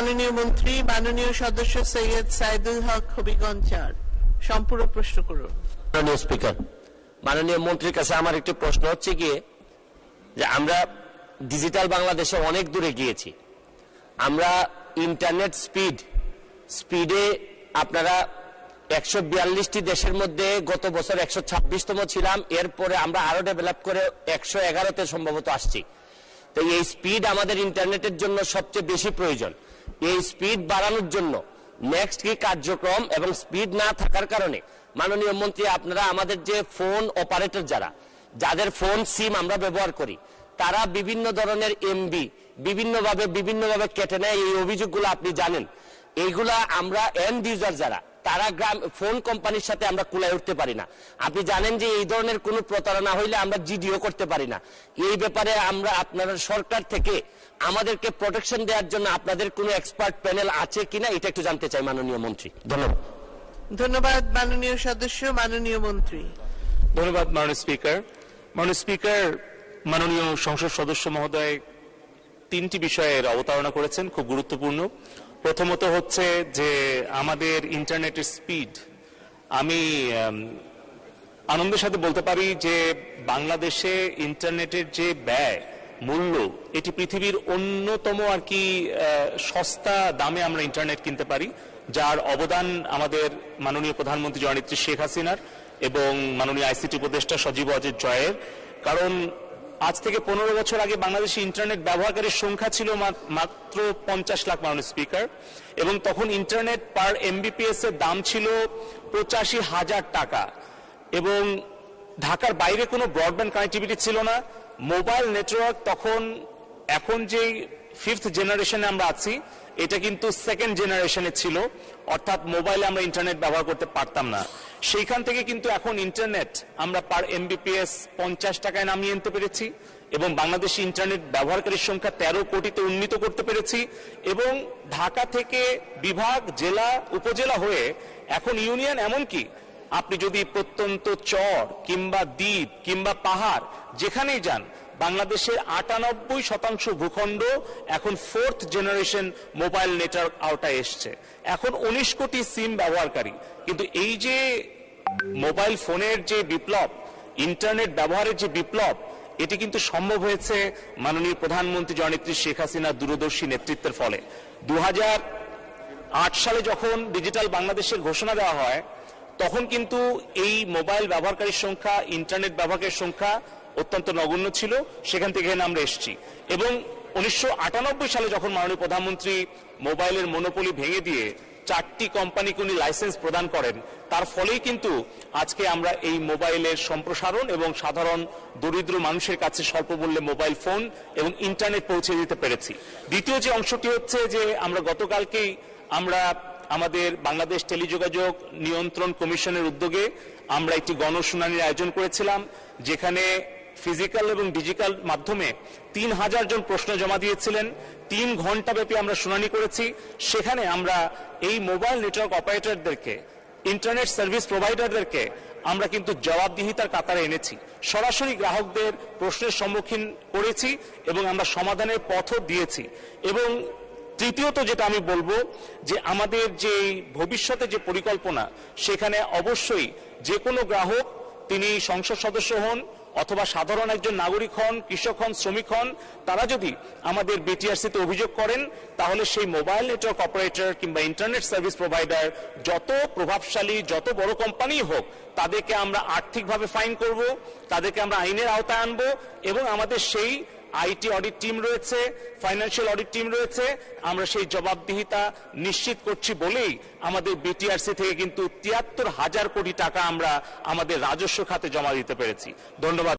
মাননীয় মন্ত্রী, মাননীয় সদস্য সৈয়দ সাইদুল হক হবিগঞ্জ সম্পূর্ণ প্রশ্ন করুন। মাননীয় স্পিকার, মাননীয় মন্ত্রীর কাছে আমার একটি প্রশ্ন হচ্ছে গিয়ে যে আমরা ডিজিটাল বাংলাদেশে অনেক দূরে গিয়েছি আমরা ইন্টারনেট স্পিড, স্পিডে আপনারা একশো বিয়াল্লিশটি দেশের মধ্যে গত বছর একশো ছাব্বিশতম ছিলাম, এরপরে আমরা আরও ডেভেলপ করে একশো এগারোতে সম্ভবত আসছি। তো এই স্পিড আমাদের ইন্টারনেটের জন্য সবচেয়ে বেশি প্রয়োজন। এই স্পিড বাড়ানোর জন্য নেক্সট কি কার্যক্রম এবং স্পিড না থাকার কারণে মাননীয় মন্ত্রী, আপনারা আমাদের যে ফোন অপারেটর যারা, যাদের ফোন সিম আমরা ব্যবহার করি, তারা বিভিন্ন ধরনের এমবি বিভিন্নভাবে বিভিন্নভাবে কেটে নেয়। এই অভিযোগগুলো আপনি জানেন। এইগুলা আমরা এন্ড ইউজার যারা তারা গ্রাম ফোন কোম্পানির সাথে আমরা কুলায় উঠতে পারি না। আপনি জানেন যে এই ধরনের কোনো প্রতারণা হইলে আমরা জিডিও করতে পারি না। এই ব্যাপারে আমরা আপনারা সরকার থেকে আমাদেরকে প্রোটেকশন দেওয়ার জন্য আপনাদের কোনো এক্সপার্ট প্যানেল আছে কিনা এটা একটু জানতে চাই মাননীয় মন্ত্রী। ধন্যবাদ। ধন্যবাদ মাননীয় সদস্য মাননীয় মন্ত্রী। ধন্যবাদ মাননীয় স্পিকার। মাননীয় স্পিকার মাননীয় সংসদ সদস্য মহোদয় তিনটি বিষয়ের অবতারণা করেছেন খুব গুরুত্বপূর্ণ। প্রথমত হচ্ছে যে আমাদের ইন্টারনেটের স্পিড, আমি আনন্দের সাথে বলতে পারি যে বাংলাদেশে ইন্টারনেটের যে ব্যয় মূল্য, এটি পৃথিবীর অন্যতম আর কি সস্তা দামে আমরা ইন্টারনেট কিনতে পারি, যার অবদান আমাদের মাননীয় প্রধানমন্ত্রী জননেত্রী শেখ হাসিনার এবং মাননীয় আইসিটি উপদেষ্টা সজীব অজিত জয়ের। কারণ আজ থেকে পনেরো বছর আগে বাংলাদেশে ইন্টারনেট ব্যবহারকারীর সংখ্যা ছিল মাত্র পঞ্চাশ লাখ মানুষ স্পিকার এবং তখন ইন্টারনেট পার এমবিপিএস এর দাম ছিল পঁচাশি হাজার টাকা। এবং ঢাকার বাইরে কোনো ব্রডব্যান্ড কানেক্টিভিটি ছিল না। মোবাইল নেটওয়ার্ক তখন, এখন যেই ফিফথ জেনারেশনে আমরা আছি, এটা কিন্তু সেকেন্ড জেনারেশনে ছিল, অর্থাৎ মোবাইলে আমরা ইন্টারনেট ব্যবহার করতে পারতাম না। সেইখান থেকে কিন্তু এখন ইন্টারনেট আমরা পার এমবিপিএস পঞ্চাশ টাকায় নামিয়ে আনতে পেরেছি এবং বাংলাদেশি ইন্টারনেট ব্যবহারকারীর সংখ্যা তেরো কোটিতে উন্নীত করতে পেরেছি এবং ঢাকা থেকে বিভাগ, জেলা, উপজেলা হয়ে এখন ইউনিয়ন এমনকি আপনি যদি প্রত্যন্ত চর কিংবা দ্বীপ কিংবা পাহাড় যেখানেই যান বাংলাদেশের আটানব্বই শতাংশ ভূখণ্ড এখন ফোর্থ জেনারেশন মোবাইল নেটওয়ার্ক আওতায় এসছে। এখন উনিশ কোটি সিম ব্যবহারকারী। কিন্তু এই যে মোবাইল ফোনের যে বিপ্লব ইন্টারনেট ব্যবহারের যে বিপ্লব, এটি কিন্তু সম্ভব হয়েছে মাননীয় প্রধানমন্ত্রী জননেত্রী শেখ হাসিনার দূরদর্শী নেতৃত্বের ফলে। দু সালে যখন ডিজিটাল বাংলাদেশের ঘোষণা দেওয়া হয় তখন কিন্তু এই মোবাইল ব্যবহারকারীর সংখ্যা, ইন্টারনেট ব্যবহারের সংখ্যা অত্যন্ত নগণ্য ছিল। সেখান থেকে এখানে আমরা এসেছি। এবং উনিশশো আটানব্বই সালে যখন মাননীয় প্রধানমন্ত্রী মোবাইলের মনোপলি ভেঙে দিয়ে চারটি কোম্পানিকে উনি লাইসেন্স প্রদান করেন, তার ফলেই কিন্তু আজকে আমরা এই মোবাইলের সম্প্রসারণ এবং সাধারণ দরিদ্র মানুষের কাছে স্বল্প মূল্যে মোবাইল ফোন এবং ইন্টারনেট পৌঁছে দিতে পেরেছি। দ্বিতীয় যে অংশটি হচ্ছে যে আমরা গতকালকেই আমরা আমাদের বাংলাদেশ টেলিযোগাযোগ নিয়ন্ত্রণ কমিশনের উদ্যোগে আমরা একটি গণশুনানির আয়োজন করেছিলাম, যেখানে ফিজিক্যাল এবং ডিজিটাল মাধ্যমে তিন হাজার জন প্রশ্ন জমা দিয়েছিলেন। তিন ঘণ্টা ব্যাপী আমরা শুনানি করেছি। সেখানে আমরা এই মোবাইল নেটওয়ার্ক অপারেটরদেরকে, ইন্টারনেট সার্ভিস প্রোভাইডারদেরকে আমরা কিন্তু জবাবদিহিতার কাতারে এনেছি। সরাসরি গ্রাহকদের প্রশ্নের সম্মুখীন করেছি এবং আমরা সমাধানের পথও দিয়েছি। এবং তৃতীয়ত যেটা আমি বলব, যে আমাদের যে ভবিষ্যতে যে পরিকল্পনা, সেখানে অবশ্যই যে কোনো গ্রাহক, তিনি সংসদ সদস্য হন, অথবা সাধারণ একজন নাগরিক হন, কৃষক হন, শ্রমিক হন, তারা যদি আমাদের বিটিআরসিতে অভিযোগ করেন, তাহলে সেই মোবাইল নেটওয়ার্ক অপারেটর কিংবা ইন্টারনেট সার্ভিস প্রোভাইডার যত প্রভাবশালী, যত বড় কোম্পানি হোক, তাদেরকে আমরা আর্থিকভাবে ফাইন করব, তাদেরকে আমরা আইনের আওতায় আনব এবং আমাদের সেই আইটি অডিট টিম রয়েছে, ফাইন্যান্সিয়াল অডিট টিম রয়েছে, আমরা সেই জবাবদিহিতা নিশ্চিত করছি বলেই আমাদের বিটিআরসি থেকে কিন্তু তিয়াত্তর হাজার কোটি টাকা আমরা আমাদের রাজস্ব খাতে জমা দিতে পেরেছি। ধন্যবাদ।